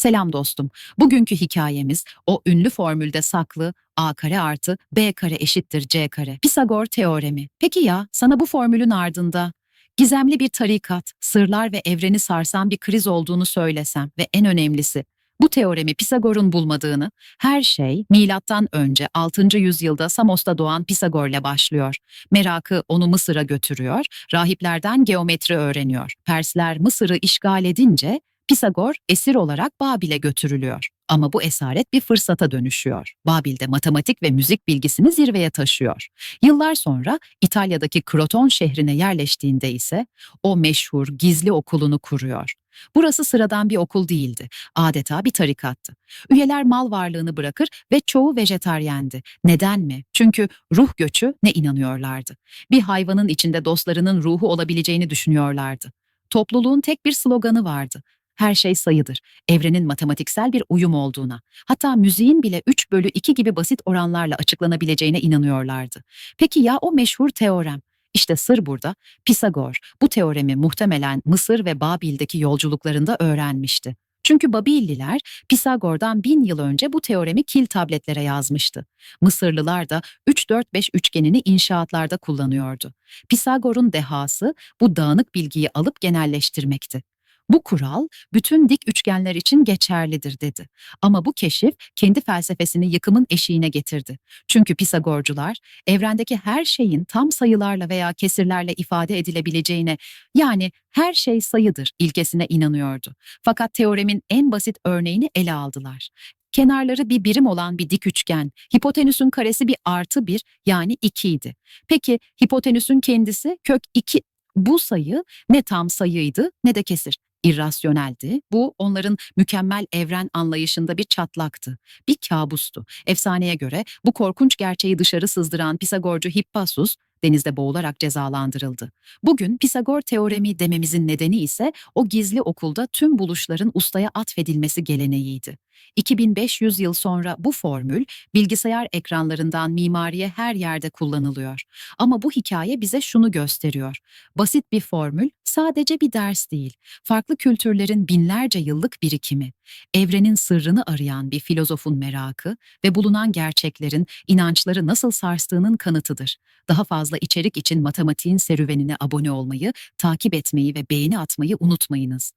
Selam dostum. Bugünkü hikayemiz o ünlü formülde saklı a kare artı b kare eşittir c kare. Pisagor teoremi. Peki ya sana bu formülün ardında gizemli bir tarikat, sırlar ve evreni sarsan bir kriz olduğunu söylesem ve en önemlisi bu teoremi Pisagor'un bulmadığını, her şey milattan önce 6. yüzyılda Samos'ta doğan Pisagor'la başlıyor. Merakı onu Mısır'a götürüyor, rahiplerden geometri öğreniyor. Persler Mısır'ı işgal edince Pisagor esir olarak Babil'e götürülüyor. Ama bu esaret bir fırsata dönüşüyor. Babil'de matematik ve müzik bilgisini zirveye taşıyor. Yıllar sonra İtalya'daki Kroton şehrine yerleştiğinde ise o meşhur gizli okulunu kuruyor. Burası sıradan bir okul değildi. Adeta bir tarikattı. Üyeler mal varlığını bırakır ve çoğu vejetaryendi. Neden mi? Çünkü ruh göçü ne inanıyorlardı. Bir hayvanın içinde dostlarının ruhu olabileceğini düşünüyorlardı. Topluluğun tek bir sloganı vardı. Her şey sayıdır. Evrenin matematiksel bir uyum olduğuna, hatta müziğin bile 3 bölü 2 gibi basit oranlarla açıklanabileceğine inanıyorlardı. Peki ya o meşhur teorem? İşte sır burada. Pisagor bu teoremi muhtemelen Mısır ve Babil'deki yolculuklarında öğrenmişti. Çünkü Babilliler Pisagor'dan bin yıl önce bu teoremi kil tabletlere yazmıştı. Mısırlılar da 3-4-5 üçgenini inşaatlarda kullanıyordu. Pisagor'un dehası bu dağınık bilgiyi alıp genelleştirmekti. Bu kural bütün dik üçgenler için geçerlidir dedi. Ama bu keşif kendi felsefesini yıkımın eşiğine getirdi. Çünkü Pisagorcular evrendeki her şeyin tam sayılarla veya kesirlerle ifade edilebileceğine yani her şey sayıdır ilkesine inanıyordu. Fakat teoremin en basit örneğini ele aldılar. Kenarları bir birim olan bir dik üçgen, hipotenüsün karesi bir artı bir yani 2 idi. Peki hipotenüsün kendisi kök 2. Bu sayı ne tam sayıydı ne de kesir irrasyoneldi. Bu onların mükemmel evren anlayışında bir çatlaktı, bir kabustu. Efsaneye göre bu korkunç gerçeği dışarı sızdıran Pisagorcu Hippasus denizde boğularak cezalandırıldı. Bugün Pisagor teoremi dememizin nedeni ise o gizli okulda tüm buluşların ustaya atfedilmesi geleneğiydi. 2500 yıl sonra bu formül bilgisayar ekranlarından mimariye her yerde kullanılıyor. Ama bu hikaye bize şunu gösteriyor. Basit bir formül sadece bir ders değil, farklı kültürlerin binlerce yıllık birikimi, evrenin sırrını arayan bir filozofun merakı ve bulunan gerçeklerin inançları nasıl sarstığının kanıtıdır. Daha fazla içerik için matematiğin serüvenine abone olmayı, takip etmeyi ve beğeni atmayı unutmayınız.